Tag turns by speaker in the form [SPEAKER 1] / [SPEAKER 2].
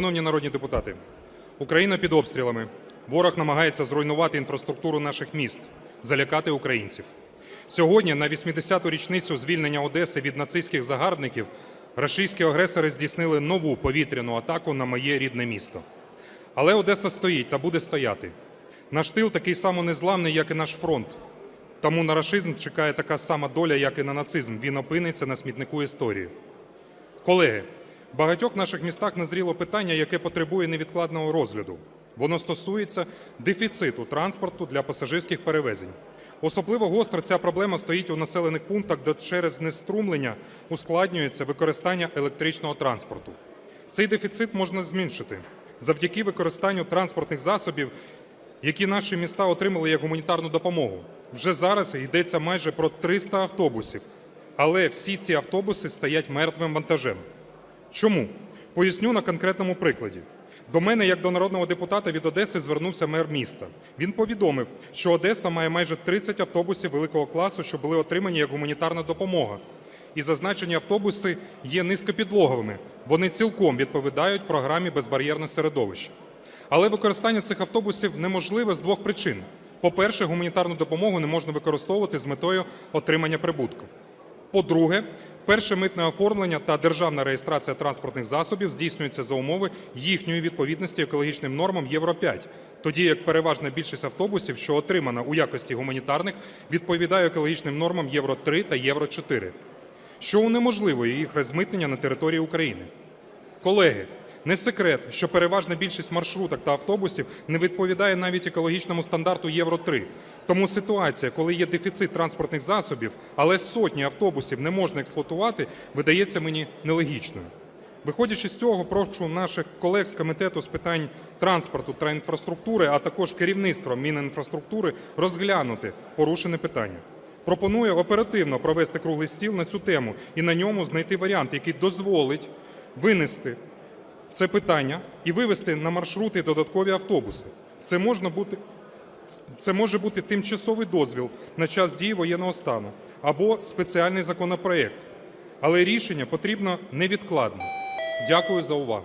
[SPEAKER 1] Шановні народні депутати, Україна під обстрілами. Ворог намагається зруйнувати інфраструктуру наших міст, залякати українців. Сьогодні, на 80-ту річницю звільнення Одеси від нацистських загарбників, рашистські агресори здійснили нову повітряну атаку на моє рідне місто. Але Одеса стоїть та буде стояти. Наш тил такий само незламний, як і наш фронт. Тому на рашизм чекає така сама доля, як і на нацизм. Він опиниться на смітнику історії. Колеги, багатьох наших містах назріло питання, яке потребує невідкладного розгляду. Воно стосується дефіциту транспорту для пасажирських перевезень. Особливо гостро ця проблема стоїть у населених пунктах, де через знеструмлення ускладнюється використання електричного транспорту. Цей дефіцит можна зменшити завдяки використанню транспортних засобів, які наші міста отримали як гуманітарну допомогу. Вже зараз йдеться майже про 300 автобусів, але всі ці автобуси стоять мертвим вантажем. Чому? Поясню на конкретному прикладі. До мене, як до народного депутата від Одеси, звернувся мер міста. Він повідомив, що Одеса має майже 30 автобусів великого класу, що були отримані як гуманітарна допомога. І зазначені автобуси є низькопідлоговими. Вони цілком відповідають програмі безбар'єрне середовище. Але використання цих автобусів неможливе з двох причин: по-перше, гуманітарну допомогу не можна використовувати з метою отримання прибутку. По-друге, перше митне оформлення та державна реєстрація транспортних засобів здійснюється за умови їхньої відповідності екологічним нормам Євро 5, тоді як переважна більшість автобусів, що отримана у якості гуманітарних, відповідає екологічним нормам Євро 3 та Євро 4, що унеможливує їх розмитнення на території України. Колеги, не секрет, що переважна більшість маршруток та автобусів не відповідає навіть екологічному стандарту Євро 3. Тому ситуація, коли є дефіцит транспортних засобів, але сотні автобусів не можна експлуатувати, видається мені нелогічною. Виходячи з цього, прошу наших колег з комітету з питань транспорту та інфраструктури, а також керівництва Мінінфраструктури розглянути порушене питання. Пропоную оперативно провести круглий стіл на цю тему і на ньому знайти варіант, який дозволить винести це питання і вивести на маршрути додаткові автобуси. Це можна бути це може бути тимчасовий дозвіл на час дії воєнного стану або спеціальний законопроект. Але рішення потрібно невідкладно. Дякую за увагу.